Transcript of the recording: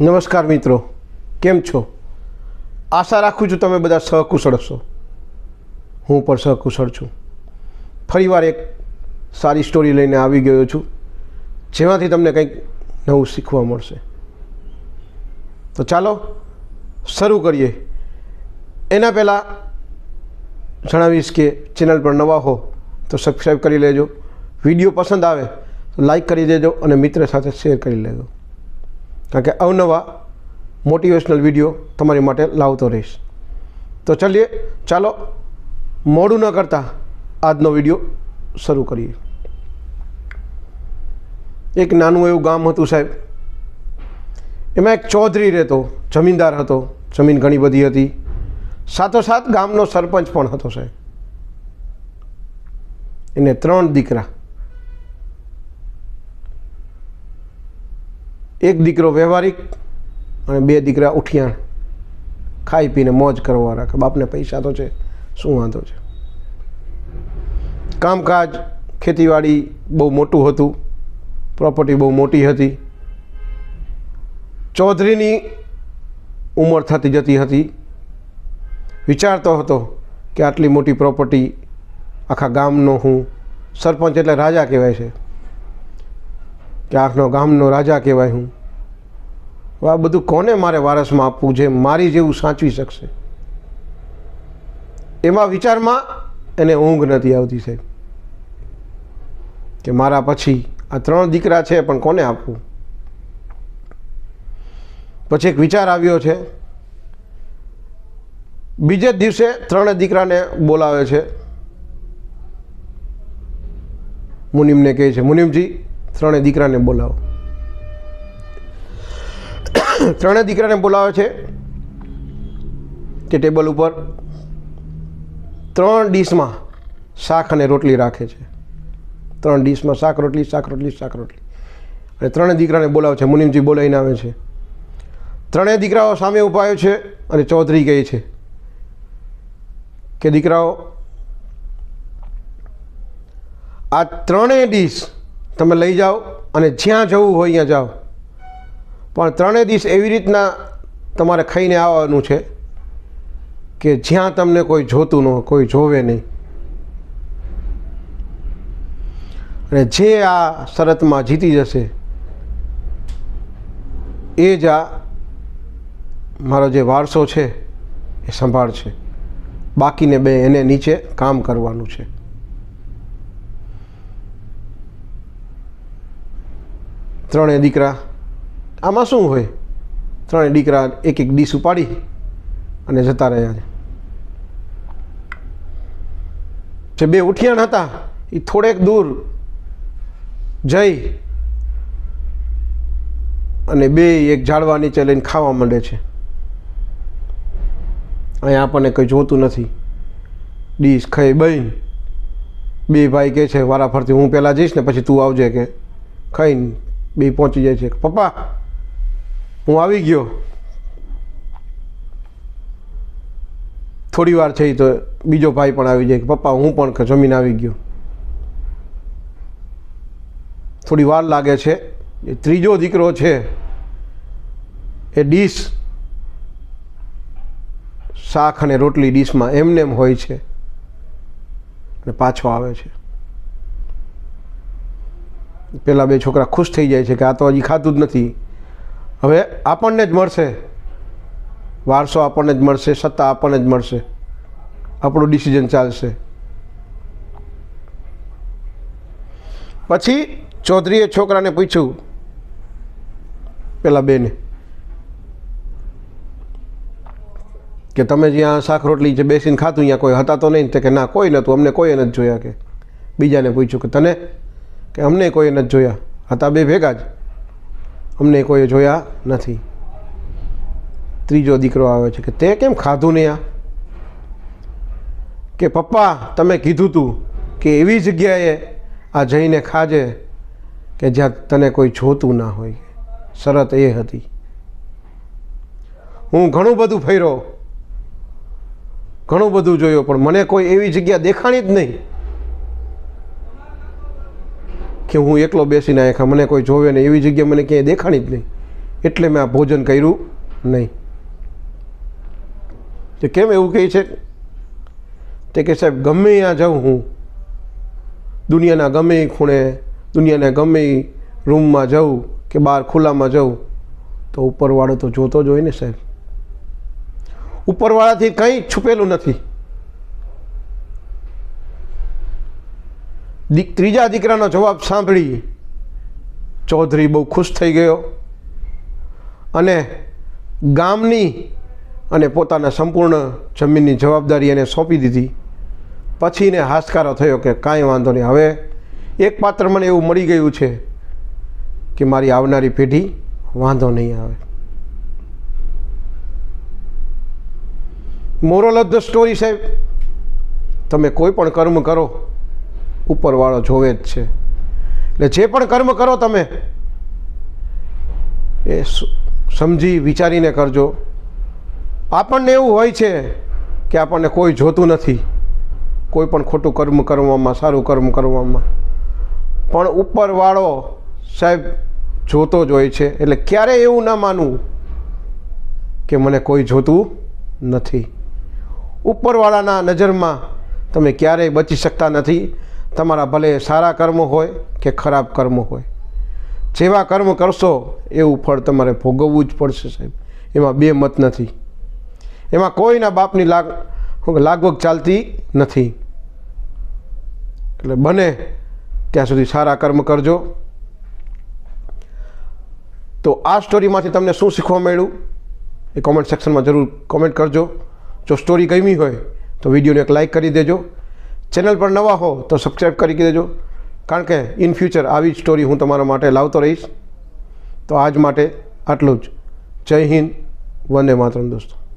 નમસ્કાર મિત્રો, કેમ છો? આશા રાખું છું તમે બધા સહકુશળ હશો. હું પણ સહકુશળ છું. ફરીવાર એક સારી સ્ટોરી લઈને આવી ગયો છું, જેમાંથી તમને કંઈક નવું શીખવા મળશે. તો ચાલો, શરૂ કરીએ. એના પહેલાં જણાવીશ કે ચેનલ પર નવા હો, તો સબસ્ક્રાઈબ કરી લેજો. વીડિયો પસંદ આવે તો લાઈક કરી દેજો અને મિત્ર સાથે શેર કરી લેજો. કારણ કે અવનવા મોટિવેશનલ વીડિયો તમારી માટે લાવતો રહીશ. તો ચલીએ, ચાલો, મોડું ન કરતાં આજનો વીડિયો શરૂ કરીએ. એક નાનું એવું ગામ હતું સાહેબ. એમાં એક ચૌધરી રહેતો, જમીનદાર હતો, જમીન ઘણી બધી હતી. સાથોસાથ ગામનો સરપંચ પણ હતો સાહેબ. એને ત્રણ દીકરા એક દીકરો વ્યવહારિક અને બે દીકરા ઉઠિયાણ. ખાઈ પીને મોજ કરવા રાખે. બાપને પૈસા તો છે, શું વાંધો છે? કામકાજ ખેતીવાડી બહુ મોટું હતું પ્રોપર્ટી બહુ મોટી હતી. ચૌધરીની ઉંમર થતી જતી હતી. વિચારતો હતો કે આટલી મોટી પ્રોપર્ટી આખા ગામનો હું સરપંચ એટલે રાજા કહેવાય છે. કે આખનો ગામનો રાજા કહેવાય હું. આ બધું કોને મારે વારસમાં આપવું જે મારી જેવું સાચવી શકશે? એમાં વિચારમાં એને ઊંઘ નથી આવતી સાહેબ. કે મારા પછી આ ત્રણ દીકરા છે, પણ કોને આપવું? પછી એક વિચાર આવ્યો છે. બીજે દિવસે ત્રણે દીકરાને બોલાવે છે. મુનિમને કહે છે, મુનિમજી ત્રણે દીકરાને બોલાવો. ત્રણે દીકરાને બોલાવે છે તે ટેબલ ઉપર ત્રણ ડીશમાં શાક અને રોટલી રાખે છે. ત્રણ ડીશમાં શાક, રોટલી શાક રોટલી શાક, રોટલી. અને ત્રણે દીકરાને બોલાવે છે. મુનિમજી બોલાવીને આવે છે. ત્રણેય દીકરાઓ સામે ઊભા છે અને ચૌધરી કહે છે કે દીકરાઓ, આ ત્રણેય ડીશ તમે લઈ જાઓ અને જ્યાં જવું હોય ત્યાં જાઓ. પણ ત્રણેય દિવસ એવી રીતના તમારે ખાઈને આવવાનું છે કે જ્યાં તમને કોઈ જોતું ન કોઈ જોવે નહીં. અને જે આ શરતમાં જીતી જશે, એ જ આ મારો જે વારસો છે, એ સંભાળશે બાકીને બે એને નીચે કામ કરવાનું છે. ત્રણેય દીકરા. આમાં શું હોય? ત્રણેય દીકરા એક એક ડીશ ઉપાડી અને જતા રહ્યા છે. જે બે ઉઠિયાણ હતા એ થોડેક દૂર જઈ અને બે એક ઝાડવા નીચે લઈને ખાવા માંડે છે. અહીંયા આપણને કંઈ જોતું નથી. ડીશ ખાઈ બહીને બે ભાઈ કહે છે વારા ફરતી હું પહેલાં જઈશ ને પછી તું આવજે કે. ખાઈને બે પહોંચી જાય છે. પપ્પા, હું આવી ગયો. થોડી વાર થઈ તો બીજો ભાઈ પણ આવી જાય કે, પપ્પા, હું પણ જમીન આવી ગયો. થોડી વાર લાગે છે. એ ત્રીજો દીકરો છે. એ ડીશ, શાક અને રોટલી ડીશમાં એમને એમ હોય છે. અને પાછો આવે છે. પેલા બે છોકરા ખુશ થઈ જાય છે કે આ તો હજી ખાધું જ નથી. હવે આપણને જ મળશે. વારસો આપણને જ મળશે, સત્તા આપણને જ મળશે. આપણું ડિસિઝન ચાલશે. પછી ચૌધરીએ છોકરાને પૂછ્યું, પેલા બેને, કે તમે જ્યાં શાક રોટલી જે બેસીને ખાતું અહીંયા કોઈ હતા તો નહીં? તે કે ના, કોઈ નહોતું. અમને કોઈ નથી જોયા કે. બીજાને પૂછ્યું કે તને કે અમને કોઈએ નથી જોયા. હતા બે ભેગા જ. અમને કોઈએ જોયા નથી. ત્રીજો દીકરો આવે છે કે તે કેમ ખાધું નહીં આ? કે પપ્પા, તમે કીધું તું કે એવી જગ્યાએ આ જઈને ખાજે કે જ્યાં તને કોઈ જોતું ના હોય. શરત એ હતી. હું ઘણું બધું ફર્યો. ઘણું બધું જોયું, પણ મને કોઈ એવી જગ્યા દેખાણી જ નહીં. કે હું એકલો બેસીને આખા મને કોઈ જોવે ને એવી જગ્યા મને ક્યાંય દેખાણી જ નહીં. એટલે મેં આ ભોજન કર્યું નહીં. તો કેમ એવું કહે છે? તે કે સાહેબ, ગમે ત્યાં જાઉં હું, દુનિયાના ગમે ખૂણે, દુનિયાના ગમે રૂમમાં જાઉં કે બહાર ખુલ્લામાં જાઉં, તો ઉપરવાળો તો જોતો જ હોય ને સાહેબ. ઉપરવાળાથી કંઈ છુપેલું નથી. દીક, ત્રીજા દીકરાનો જવાબ સાંભળી ચૌધરી બહુ ખુશ થઈ ગયો અને ગામની અને પોતાના સંપૂર્ણ જમીનની જવાબદારી એને સોંપી દીધી. પછી એને હાશકારો થયો કે કાંઈ વાંધો નહીં. હવે એક પાત્ર મને એવું મળી ગયું છે કે મારી આવનારી પેઢી વાંધો નહીં આવે. મોરલ ઓફ ધ સ્ટોરી સાહેબ, તમે કોઈ પણ કર્મ કરો ઉપરવાળો જોવે જ છે. એટલે જે પણ કર્મ કરો તમે, એ સમજી વિચારીને કરજો. આપણને એવું હોય છે કે આપણને કોઈ જોતું નથી. કોઈ પણ ખોટું કર્મ કરવામાં, સારું કર્મ કરવામાં. પણ ઉપરવાળો સાહેબ જોતો જ હોય છે. એટલે ક્યારેય એવું ના માનવું કે મને કોઈ જોતું નથી. ઉપરવાળાના નજરમાં તમે ક્યારેય બચી શકતા નથી. તમારા ભલે સારા કર્મ હોય કે ખરાબ કર્મ હોય. જેવા કર્મ કરશો, એવું ફળ તમારે ભોગવવું જ પડશે સાહેબ. એમાં બે મત નથી. એમાં કોઈના બાપની લાગ, લાગવગ ચાલતી નથી. એટલે બને ત્યાં સુધી સારા કર્મ કરજો. તો આ સ્ટોરીમાંથી તમને શું શીખવા મળ્યું? એ કોમેન્ટ સેક્શનમાં જરૂર કોમેન્ટ કરજો. જો સ્ટોરી ગમી હોય તો વિડીયોને એક લાઇક કરી દેજો. ચેનલ પર નવા હો તો સબસ્ક્રાઈબ કરી દેજો. કારણ કે ઇન ફ્યુચર આવી જ સ્ટોરી હું તમારા માટે લાવતો રહીશ. તો આજ માટે આટલું જ. જય હિન્દ. વંદે માતરમ દોસ્તો.